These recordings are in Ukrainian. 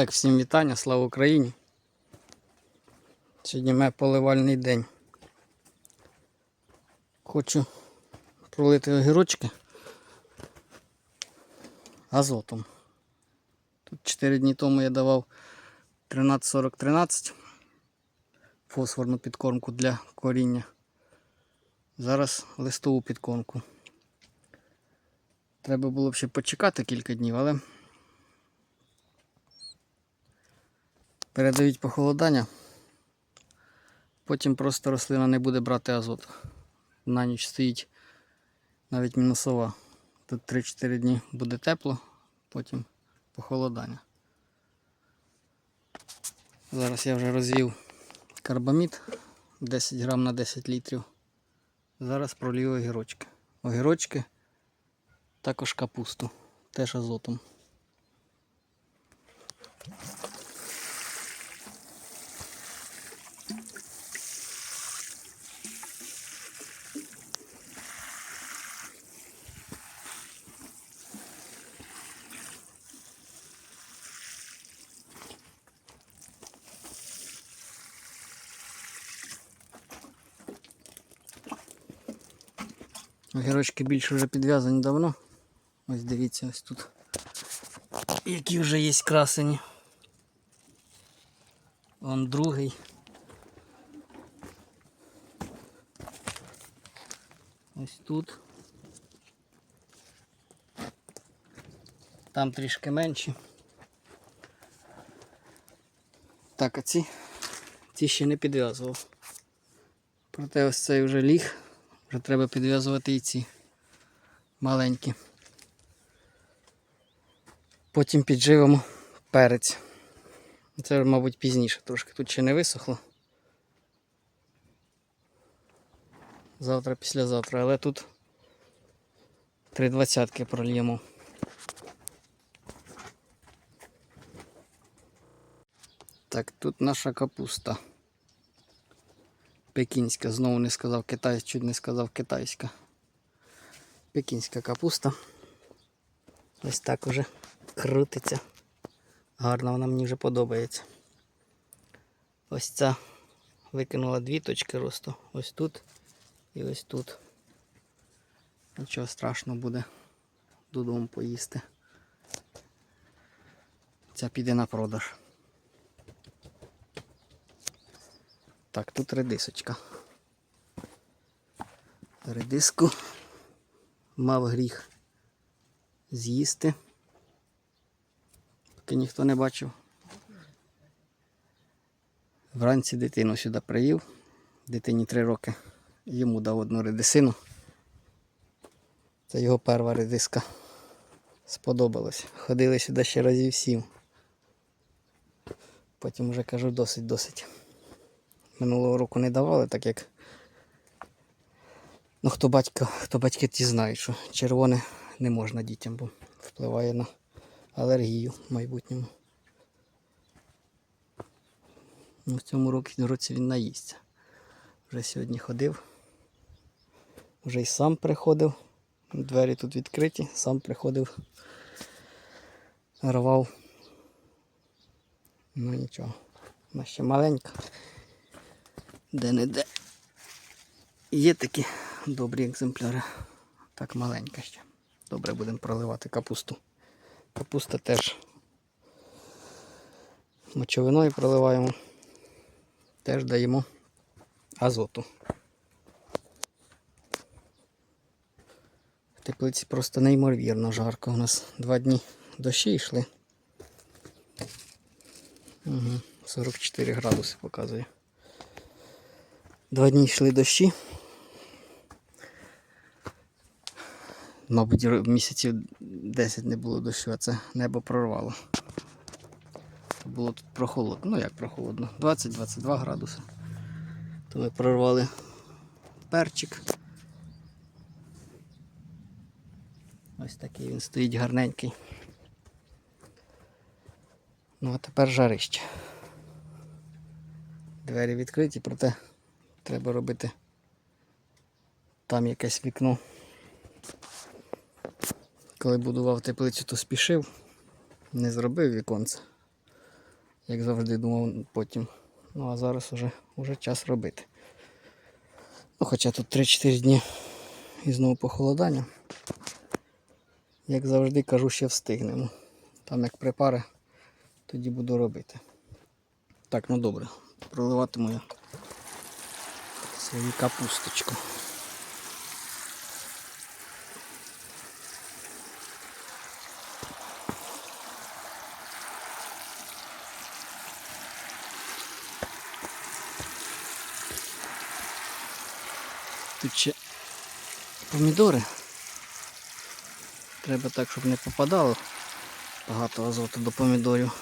Так, всім вітання, слава Україні. Сьогодні має поливальний день. Хочу пролити огірочки азотом. Тут 4 дні тому я давав 13-40-13 фосфорну підкормку для коріння. Зараз листову підкормку. Треба було б ще почекати кілька днів, але передають похолодання. Потім просто рослина не буде брати азот. На ніч стоїть навіть мінусова. Тут 3-4 дні буде тепло, потім похолодання. Зараз я вже розвів карбамід 10 грам на 10 літрів. Зараз пролію огірочки. Огірочки, також капусту, теж азотом. Огірочки більше вже підв'язані давно. Ось дивіться, ось тут. Які вже є красені. Вон другий. Ось тут. Там трішки менші. Так, а ці, ці ще не підв'язував. Проте ось цей вже ліг. Вже треба підв'язувати і ці маленькі. Потім підживемо перець. Це, мабуть, пізніше трошки тут ще не висохло. Завтра, післязавтра, але тут три двадцятки прольємо. Так, тут наша капуста. Пекінська, знову не сказав китай, чуть не сказав китайська. Пекінська капуста. Ось так уже крутиться. Гарно вона мені вже подобається. Ось ця викинула дві точки росту. Ось тут і ось тут. Нічого страшного буде додому поїсти. Ця піде на продаж. Так, тут редисочка. Редиску мав гріх з'їсти. Поки ніхто не бачив. Вранці дитину сюди привів. Дитині три роки. Йому дав одну редисину. Це його перша редиска. Сподобалось. Ходили сюди ще разів сім. Потім вже кажу досить, досить. Минулого року не давали, так як. Ну, хто батько, хто батьки ті знають, що червоне не можна дітям, бо впливає на алергію в майбутньому. Ну, в цьому році, році він наїсться. Вже сьогодні ходив. Вже й сам приходив. Двері тут відкриті, сам приходив, рвав. Ну нічого. Вона ще маленька. Де-не-де. Є такі добрі екземпляри. Так маленька ще. Добре будемо проливати капусту. Капуста теж мочовиною проливаємо. Теж даємо азоту. В теплиці просто неймовірно жарко. У нас два дні дощі йшли. Угу, 44 градуси показує. Два дні йшли дощі. Мабуть, місяців 10 не було дощу, а це небо прорвало. Було тут прохолодно. Ну як прохолодно? 20-22 градуси. То ми прорвали перчик. Ось такий він стоїть гарненький. Ну а тепер жарище. Двері відкриті, проте треба робити там якесь вікно. Коли будував теплицю, то спішив, не зробив віконце. Як завжди думав потім. Ну а зараз уже, уже час робити. Ну, хоча тут 3-4 дні і знову похолодання. Як завжди кажу, ще встигнемо. Там як припари, тоді буду робити. Так, ну добре. Проливатиму я свою капусточку. Тут ще помідори. Треба так, щоб не попадало багато азоту до помідорів.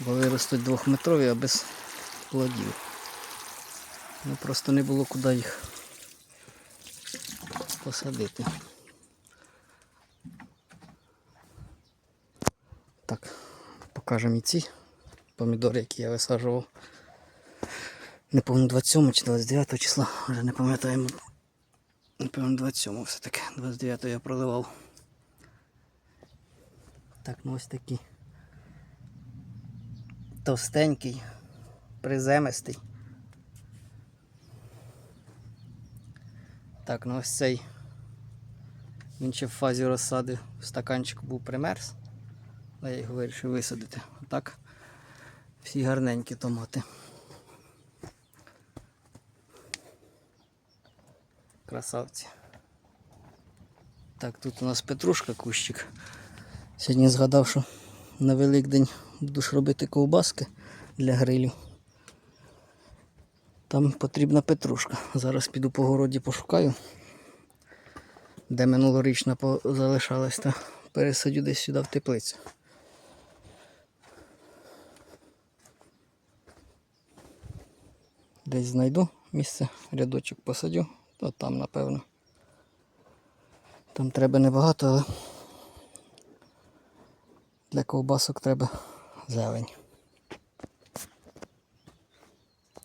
Бо виростуть двохметрові, а без плодів. Ну просто не було куди їх посадити. Так, покажемо і ці помідори, які я висаджував. Не пам'ятаю 27 чи 29 числа, вже не пам'ятаємо. Напевно, 27 все-таки. 29 я проливав. Так, ну ось такий. Товстенький, приземистий. Так, ну ось цей. Він ще в фазі розсади в стаканчику був примерз. Але я його вирішив висадити. Отак. Всі гарненькі томати. Красавці. Так, тут у нас петрушка кущик. Сьогодні згадав, що на Великдень буду ж робити ковбаски для грилю. Там потрібна петрушка. Зараз піду по городі пошукаю, де минулорічна залишалась, та пересадю десь сюди в теплицю. Десь знайду місце, рядочок посадю, то там напевно. Там треба небагато, але для ковбасок треба зелень.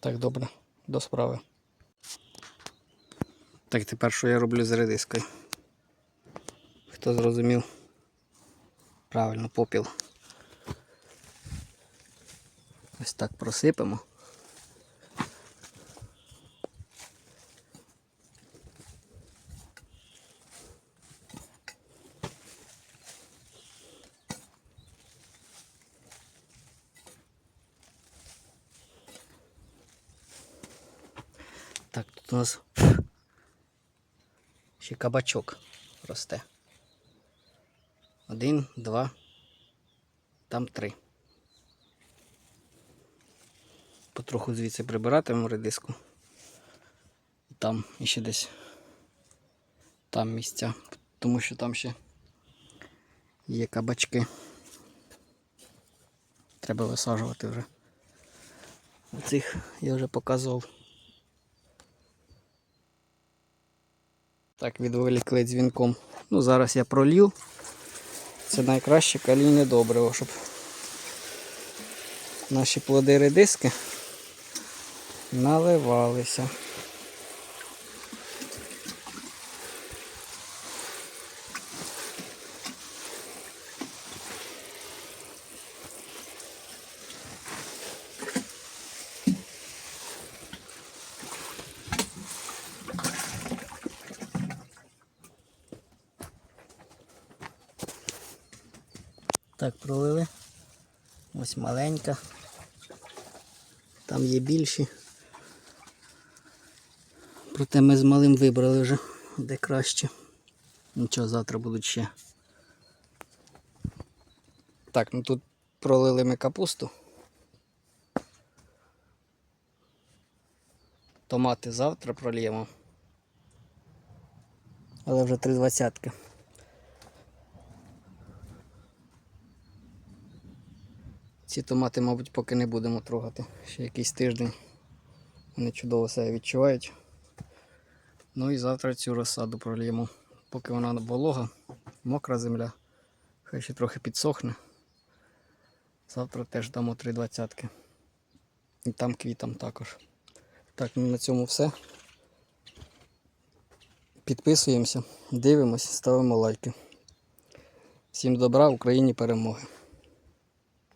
Так, добре, до справи. Так, тепер що я роблю з редискою? Хто зрозумів? Правильно, попіл. Ось так просипемо. Так, тут у нас ще кабачок росте. Один, два, там три. Потроху звідси прибиратимемо редиску. Там іще десь там місця, тому що там ще є кабачки. Треба висаджувати вже. Оцих я вже показував. Так, відволікли дзвінком. Ну, зараз я пролів. Це найкраще калійне добриво, щоб наші плоди редиски наливалися. Так, пролили. Ось маленька. Там є більші. Проте ми з малим вибрали вже, де краще. Нічого, завтра будуть ще. Так, ну тут пролили ми капусту. Томати завтра прольємо. Але вже три двадцятки. Ці томати, мабуть, поки не будемо трогати. Ще якийсь тиждень. Вони чудово себе відчувають. Ну і завтра цю розсаду прольємо. Поки вона волога, мокра земля. Хай ще трохи підсохне. Завтра теж дамо три двадцятки. І там квітам також. Так, ну на цьому все. Підписуємося, дивимося, ставимо лайки. Всім добра, Україні перемоги!